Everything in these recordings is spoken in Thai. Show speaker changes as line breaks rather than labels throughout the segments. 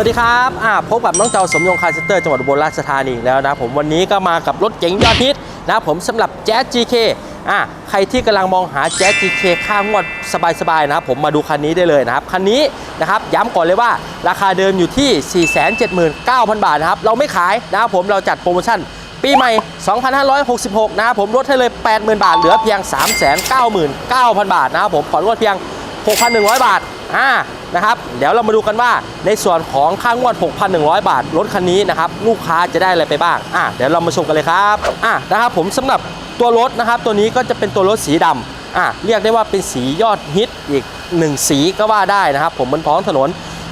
สวัสดีครับอ่าพบกับน้องเจ้าสมยงคาร์เซนเตอร์จังหวัดอุบลราชธานีแล้วนะผมวันนี้ก็มากับรถเก๋งยอดฮิตนะผมสำหรับแจ๊ส GK อ่าใครที่กำลังมองหาแจ๊ส GK ค่างวดสบายๆนะครับผมมาดูคันนี้ได้เลยนะครับ คันนี้นะครับย้ำก่อนเลยว่าราคาเดิมอยู่ที่ 479,000 บาทนะครับ เราไม่ขายนะครับผมเราจัดโปรโมชั่นปีใหม่ 2566 นะครับผมลดให้เลย 80,000 บาท เหลือเพียง 399,000 บาทนะครับผมผ่อนงวดเพียง 6,100 บาท อ่านะครับเดี๋ยวเรามาดูกันว่าในส่วนของค่างวด 6,100 บาทรถคันนี้นะครับลูกค้าจะได้อะไรไปบ้างอ่าเดี๋ยวเรามาชมกันเลยครับอ่านะครับผมสำหรับตัวรถนะครับตัวนี้ก็จะเป็นตัวรถสีดำอ่าเรียกได้ว่าเป็นสียอดฮิตอีกหนึ่งสีก็ว่าได้นะครับ ผมบนท้องถนน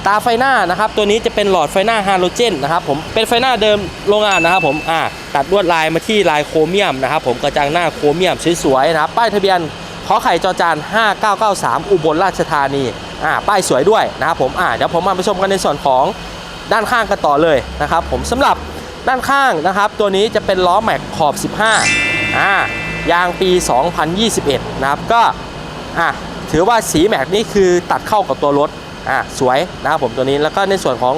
ตาไฟหน้านะครับตัวนี้จะเป็นหลอดไฟหน้าฮาโลเจนนะครับผมเป็นไฟหน้าเดิมโรงงานนะครับผมอ่าตัดลวดลายมาที่ลายโครเมียมนะครับผมกระจังหน้าโครเมียมสวยๆนะครับป้ายทะเบียน ขอไข่จอจาน 5993 อุบลราชธานีอ่าป้ายสวยด้วยนะครับผมอ่าเดี๋ยวผมมาไปชมกันในส่วนของด้านข้างกันต่อเลยนะครับผมสำหรับด้านข้างนะครับ ตัวนี้จะเป็นล้อแม็กขอบ 15อ่ายางปี 2021 นะครับก็อะถือว่าสีแม็กนี่คือตัดเข้ากับตัวรถอะสวยนะครับผมตัวนี้แล้วก็ในส่วนของ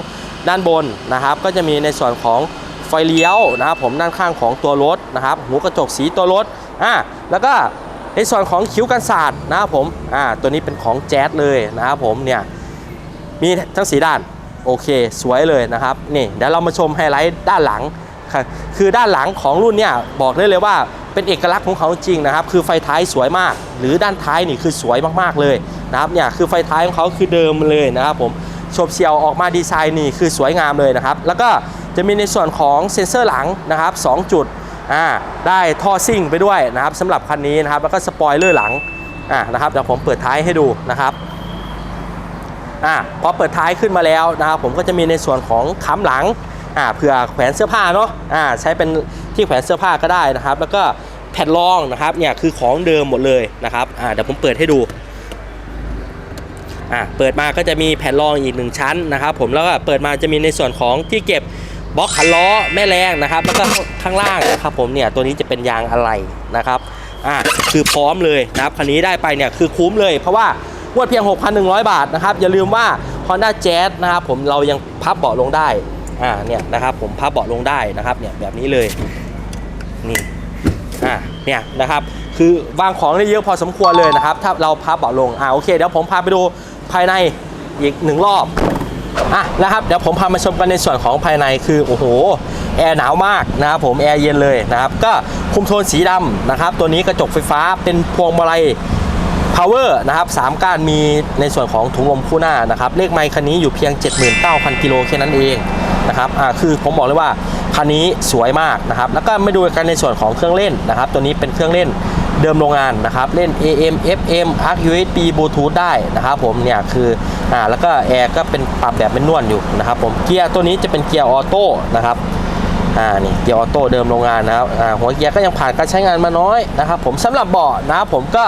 ด้านบนนะครับ ก็จะมีในส่วนของไฟเลี้ยวนะครับผมด้านข้างของตัวรถนะครับหูกระจกสีตัวรถอะแล้วก็ ในส่วนของคิ้วกันศาสตร์นะครับผมอ่าตัวนี้เป็นของแจ๊สเลยนะครับผมเนี่ยมีทั้งสีด้านโอเคสวยเลยนะครับนี่เดี๋ยวเรามาชมไฮไลท์ด้านหลังค่ะคือด้านหลังของรุ่นเนี่ยบอกได้เลยว่าเป็นเอกลักษณ์ของเขาจริงนะครับ คือไฟท้ายสวยมาก หรือด้านท้ายนี่คือสวยมากๆเลยนะครับเนี่ยคือไฟท้ายของเขาคือเดิมเลยนะครับผมโฉบเฉียวออกมาดีไซน์นี่คือสวยงามเลยนะครับ แล้วก็จะมีในส่วนของเซ็นเซอร์หลังนะครับ 2 จุด อ่าได้ท่อซิ่งไปด้วยนะครับสำหรับคันนี้นะครับแล้วก็สปอยเลอร์หลังอ่านะครับเดี๋ยวผมเปิดท้ายให้ดูนะครับอ่าพอเปิดท้ายขึ้นมาแล้วนะครับผมก็จะมีในส่วนของค้ำหลังอ่าเผื่อแขวนเสื้อผ้าเนาะอ่าใช้เป็นที่แขวนเสื้อผ้าก็ได้นะครับ แล้วก็แผ่นรองนะครับเนี่ยคือของเดิมหมดเลยนะครับอ่าเดี๋ยวผมเปิดให้ดูอ่าเปิดมาก็จะมีแผ่นรองอีกหนึ่งชั้นนะครับผมแล้วก็เปิดมาจะมีในส่วนของที่เก็บ บล็อกขันล้อแม่แรงนะครับแล้วก็ข้างล่างนะครับผมเนี่ยตัวนี้จะเป็นยางอะไหล่นะครับอ่าคือพร้อมเลยนะครับคันนี้ได้ไปเนี่ยคือคุ้มเลย เพราะว่างวดเพียง 6,100 บาทนะครับอย่าลืมว่า Honda Jazz นะครับผมเรายังพับเบาะลงได้อ่าเนี่ยนะครับผมพับเบาะลงได้นะครับเนี่ยแบบนี้เลยนี่อ่าเนี่ยนะครับคือวางของได้เยอะพอสมควรเลยนะครับ ถ้าเราพับเบาะลงอ่าโอเคเดี๋ยวผมพาไปดูภายในอีกหนึ่งรอบ อะนะครับเดี๋ยวผมพามาชมกันในส่วนของภายในคือโอ้โหแอร์หนาวมากนะครับผมแอร์เย็นเลยนะครับก็คุมโทนสีดำนะครับตัวนี้กระจกไฟฟ้าเป็นพวงมาลัย power นะครับ3ก้านมีในส่วนของถุงลมคู่หน้านะครับเลขไมค์คันนี้อยู่เพียง 79,000 กิโลแค่นั้นเองนะครับอ่าคือผมบอกเลยว่า คันนี้สวยมากนะครับ แล้วก็มาดูกันในส่วนของเครื่องเล่นนะครับ ตัวนี้เป็นเครื่องเล่นเดิมโรงงานนะครับ เล่น AM FM ARC USB Bluetooth ได้นะครับผมเนี่ยคืออ่าแล้วก็แอร์ก็เป็นปรับแบบเป็นนวลอยู่นะครับผมเกียร์ตัวนี้จะเป็นเกียร์ออโต้นะครับอ่านี่เกียร์ออโต้เดิมโรงงานนะครับอ่าหัวเกียร์ก็ยังผ่านการใช้งานมาน้อยนะครับผมสำหรับเบาะนะครับผมก็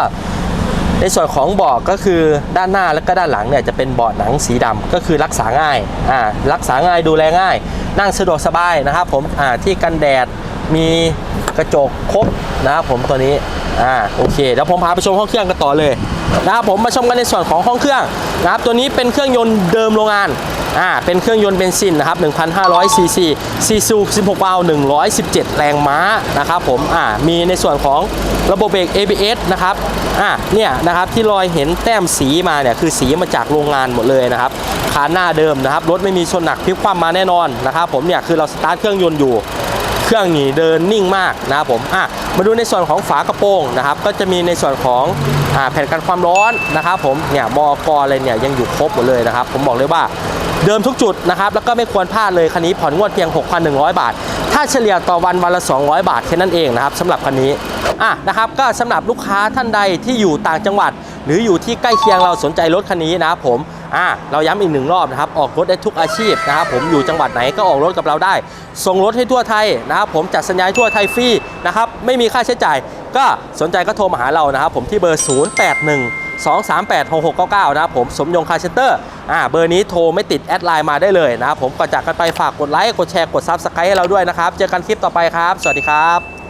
ในส่วนของเบาะก็คือด้านหน้าและก็ด้านหลังเนี่ยจะเป็นเบาะหนังสีดำก็คือรักษาง่ายอ่ารักษาง่ายดูแลง่าย นั่งสะดวกสบายนะครับผมอ่าที่กันแดดมีกระจกครบนะครับผมตัวนี้ อ่าโอเคเดี๋ยวผมพาไปชมห้องเครื่องกันต่อเลยนะครับผมมาชมกันในส่วนของห้องเครื่องนะครับตัวนี้เป็นเครื่องยนต์เดิมโรงงานอ่าเป็นเครื่องยนต์เบนซินนะครับ1,500ซีซีซีซู16วาล์ว117 แรงม้านะครับผมอ่ามีในส่วนของระบบเบรก ABS นะครับอ่าเนี่ยนะครับที่รอยเห็นแต้มสีมาเนี่ยคือสีมาจากโรงงานหมดเลยนะครับคานหน้าเดิมนะครับรถไม่มีชนหนักพลิกคว่ำมาแน่นอนนะครับผมเนี่ยคือเราสตาร์ทเครื่องยนต์อยู่ เครื่องนี่เดินนิ่งมากนะครับผมอะมาดูในส่วนของฝากระโปรงนะครับ ก็จะมีในส่วนของอ่าแผ่นกันความร้อนนะครับผมเนี่ยมอกออะไรเนี่ยยังอยู่ครบหมดเลยนะครับ ผมบอกเลยว่า เดิมทุกจุดนะครับแล้วก็ไม่ควรพลาดเลยคันนี้ผ่อนงวดเพียง 6,100 บาท ถ้าเฉลี่ยต่อวันวันละ 200 บาทแค่นั้นเองนะครับสำหรับคันนี้อะนะครับก็สำหรับลูกค้าท่านใดที่อยู่ต่างจังหวัด หรืออยู่ที่ใกล้เคียงเราสนใจรถคันนี้นะครับผมอ่าเราย้ำอีกหนึ่งรอบนะครับออกรถได้ทุกอาชีพนะครับผมอยู่จังหวัดไหนก็ออกรถกับเราได้ ส่งรถให้ทั่วไทยนะครับผมจัดสัญญาทั่วไทยฟรีนะครับไม่มีค่าใช้จ่าย ก็สนใจก็โทรมาหาเรานะครับผมที่เบอร์ 081 238 6699 นะครับผมสมยงคาเชนเตอร์อ่าเบอร์นี้โทรไม่ติดแอดไลน์มาได้เลยนะครับผมก่อนจากกันไปฝากกดไลค์กดแชร์กดซับสไครต์ให้เราด้วยนะครับ เจอกันคลิปต่อไปครับ สวัสดีครับ